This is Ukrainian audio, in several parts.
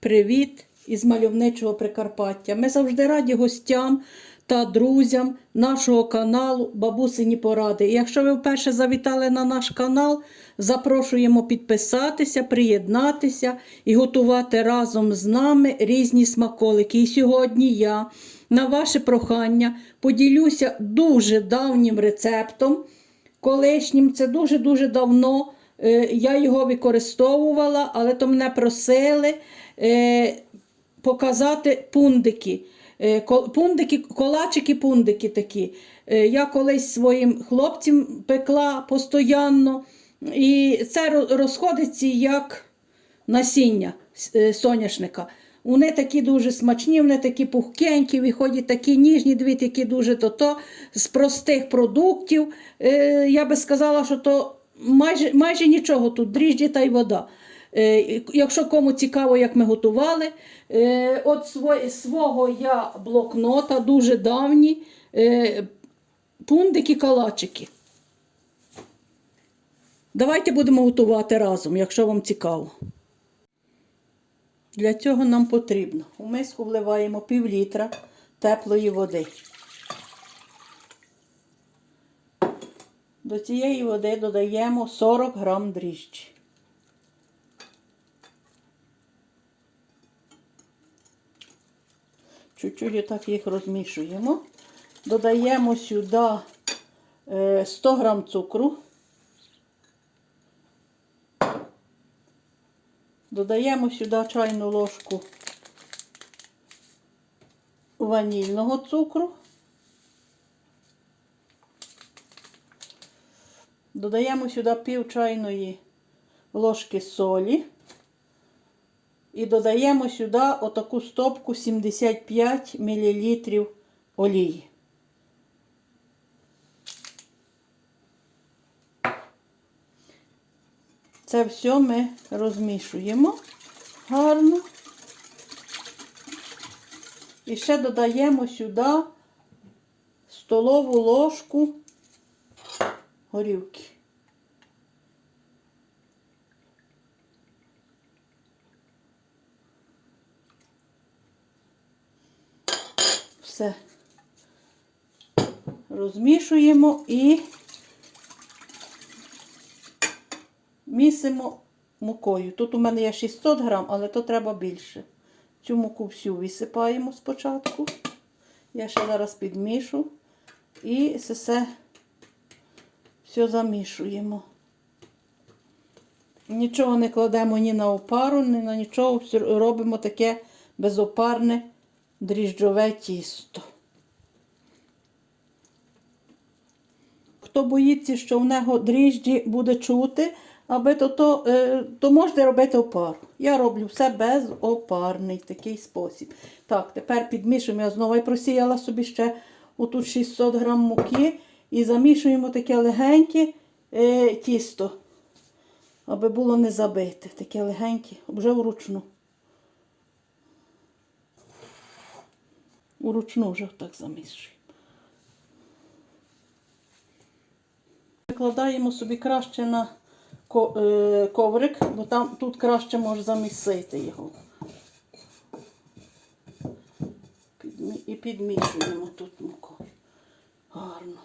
Привіт із мальовничого Прикарпаття. Ми завжди раді гостям та друзям нашого каналу Бабусині Поради. І якщо ви вперше завітали на наш канал, запрошуємо підписатися, приєднатися і готувати разом з нами різні смаколики. І сьогодні я на ваше прохання поділюся дуже давнім рецептом. Колишнім це дуже-дуже давно. Е, Я його використовувала, але то мене просили показати пундики. Е, Пундики, колачики, пундики такі. Е, Я колись своїм хлопцям пекла постійно. І це розходиться як насіння е, соняшника. Вони такі дуже смачні, вони такі пухкенькі, виходять такі ніжні, дві такі дуже то-то з простих продуктів. Е, я би сказала, що то майже, майже нічого тут, дріжджі та й вода. Е, якщо кому цікаво, як ми готували, е, от свого я блокнота, дуже давні, е, пундики калачики. Давайте будемо готувати разом, якщо вам цікаво. Для цього нам потрібно у миску вливаємо пів літра теплої води. До цієї води додаємо 40 грам дріжджі. Чуть-чуть так їх розмішуємо. Додаємо сюди е, 100 грам цукру. Додаємо сюди чайну ложку ванільного цукру. Додаємо сюди пів чайної ложки солі. І додаємо сюди отаку стопку 75 мл олії. Це все ми розмішуємо гарно. І ще додаємо сюди столову ложку горівки. Все розмішуємо і місимо мукою. Тут у мене є 600 грам, але то треба більше. Цю муку всю висипаємо спочатку. Я ще зараз підмішу. І все, все замішуємо. Нічого не кладемо ні на опару, ні на нічого. Робимо таке безопарне дріжджове тісто. Хто боїться, що в нього дріжджі буде чути, аби то, то, е, то можете робити опару. Я роблю все безопарний такий спосіб. Так, тепер підмішуємо. Я знову просіяла собі ще отут 600 грам муки і замішуємо таке легеньке е, тісто, аби було не забите. Таке легеньке, вже вручну. Уручну вже так замішуємо. Викладаємо собі краще на е, коврик, бо там тут краще може замісити його. І підмішуємо тут муку. Гарно.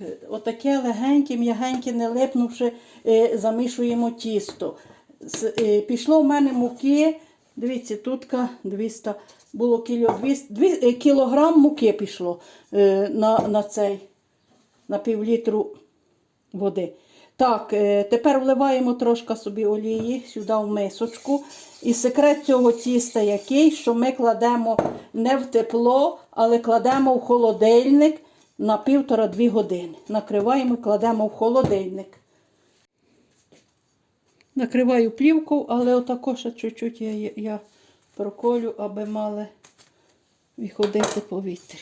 Е, Отаке легеньке, м'ягеньке, не липнувши, е, замішуємо тісто. Е, Пішло в мене муки, дивіться, тутка 200, було кіло 200, дві- е, кілограм муки пішло на, на цей, на півлітру води. Так, тепер вливаємо трошки собі олії сюди в мисочку. І секрет цього тіста який, що ми кладемо не в тепло, але кладемо в холодильник на півтора-дві години. Накриваємо і кладемо в холодильник. Накриваю плівку, але отако ще чуть-чуть я, я проколю, аби мали виходити повітря.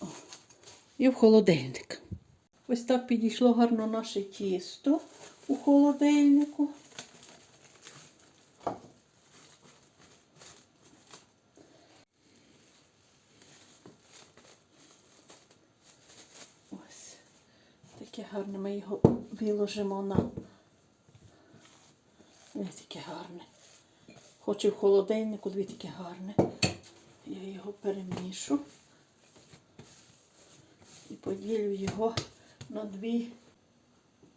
О. І в холодильник. Ось так підійшло гарно наше тісто у холодильнику. яке гарне, ми його виложимо на. Ось яке гарне. Хоч і в холодильнику, дві таке гарне. Я його перемішу і поділю його на дві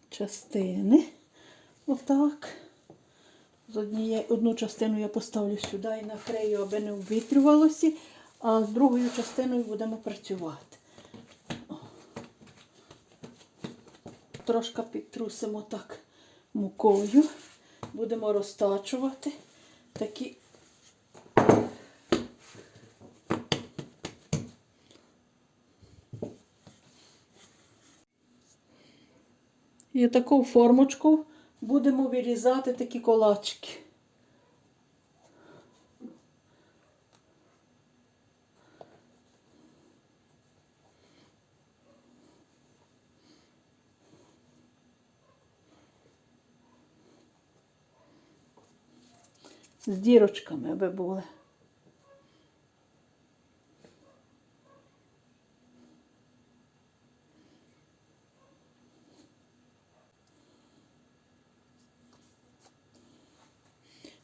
частини. Отак. З однієї, одну частину я поставлю сюди і накрию, аби не обвітрювалося, а з другою частиною будемо працювати. Трошки підтрусимо так мукою. Будемо розтачувати такі. І таку формочку будемо вирізати такі колачки. З дірочками аби були.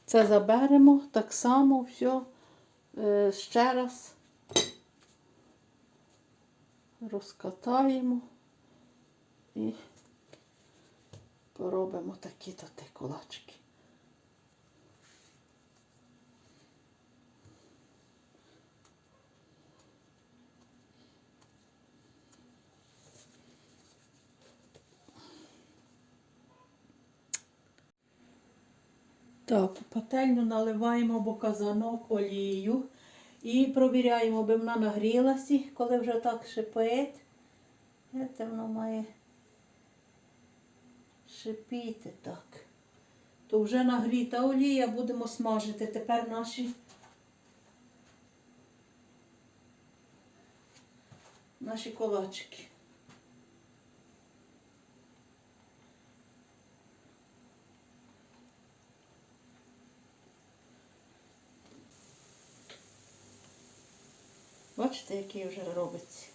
Це заберемо так само все ще раз розкатаємо і поробимо такі-то кулачки. Так, у пательню наливаємо або казанок олію і провіряємо, аби вона нагрілася, коли вже так шипить. Це воно має шипіти так. То вже нагріта олія, будемо смажити тепер наші наші колачки. Бачите, який вже робиться.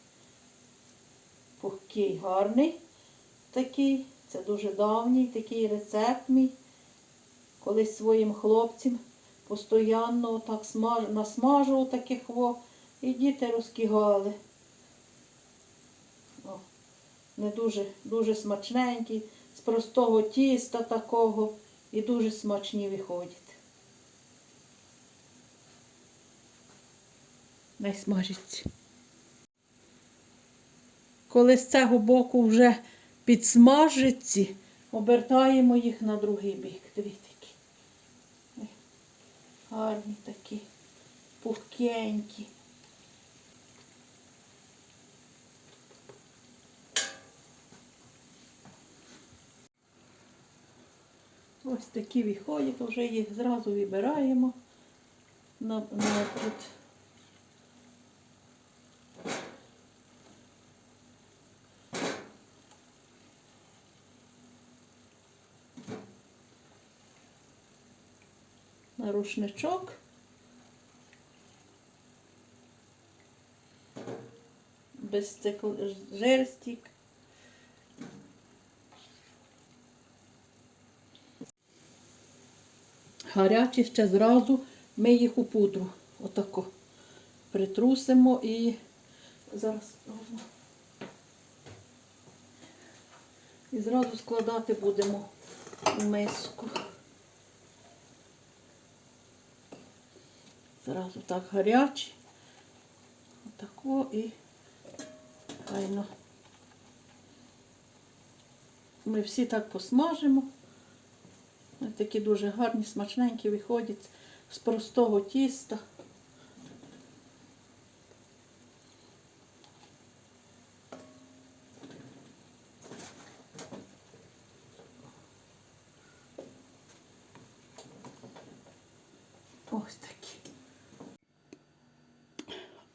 Пухкий, гарний такий. Це дуже давній такий рецепт мій. Колись своїм хлопцям постійно так смаж... насмажував таких во. І діти розкигали. О, не дуже, дуже смачненький, з простого тіста такого. І дуже смачні виходять. Най смажиться. Коли з цього боку вже підсмажиться, обертаємо їх на другий бік. Дивіться, які. Гарні такі, пухкенькі. Ось такі виходять, вже їх зразу вибираємо на, на рушничок. Без цих жерстік. Гарячі ще зразу ми їх у пудру. Отако притрусимо і зараз і зразу складати будемо у миску. Зразу так гарячі. Отако і файно. Ми всі так посмажимо. Ось такі дуже гарні, смачненькі виходять з простого тіста. Ось такі.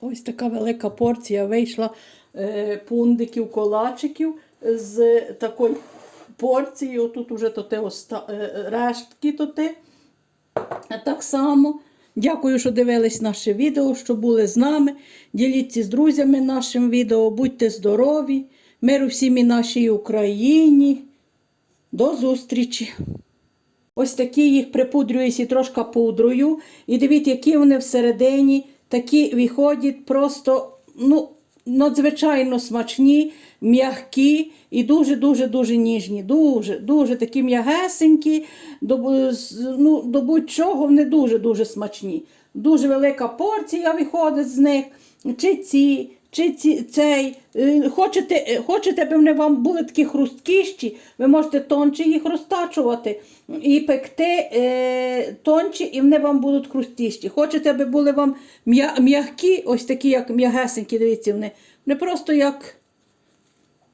Ось така велика порція вийшла е, пундиків, колачиків з такої порції. Отут уже то те оста... е, рештки то те. Так само. Дякую, що дивились наше відео, що були з нами. Діліться з друзями нашим відео. Будьте здорові, Миру всім і нашій Україні. До зустрічі! Ось такі їх припудрююся трошки пудрою. І дивіться, які вони всередині, такі виходять просто ну, надзвичайно смачні, м'які і дуже-дуже-дуже ніжні. Дуже, дуже такі м'ягесенькі, до, ну, до будь-чого вони дуже-дуже смачні. Дуже велика порція виходить з них. Чи ці, чи ці, цей. Е, Хочете, е, хочете, аби вони вам були такі хрусткіші, ви можете тонче їх розтачувати і пекти е, тонче, і вони вам будуть хрустіші. Хочете, аби були вам м'я- м'які, ось такі, як м'ягесенькі, дивіться, вони, вони просто як,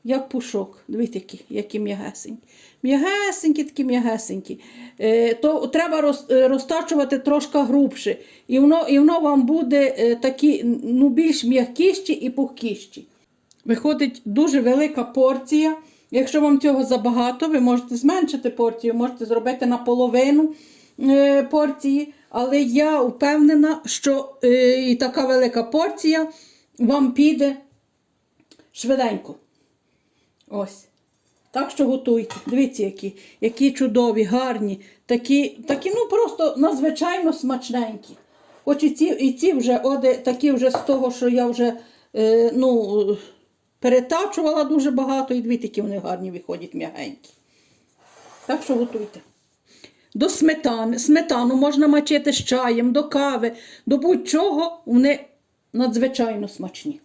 як пушок. Дивіться, які, які м'ягесенькі. М'ягесенькі, такі м'ягесенькі. Е, то треба роз, е, розтачувати трошки грубше. І воно, і воно вам буде е, такі ну, більш м'якіші і пухкіші. Виходить дуже велика порція. Якщо вам цього забагато, ви можете зменшити порцію, можете зробити наполовину е, порції. Але я впевнена, що е, і така велика порція вам піде швиденько. Ось. Так що готуйте. Дивіться, які, які чудові, гарні, такі, такі ну просто надзвичайно смачненькі. Хоч і ці, і ці вже оде, такі вже з того, що я вже е, ну, перетачувала дуже багато, і дві такі вони гарні виходять м'ягенькі. Так що готуйте. До сметани. Сметану можна мочити з чаєм, до кави, до будь-чого вони надзвичайно смачні.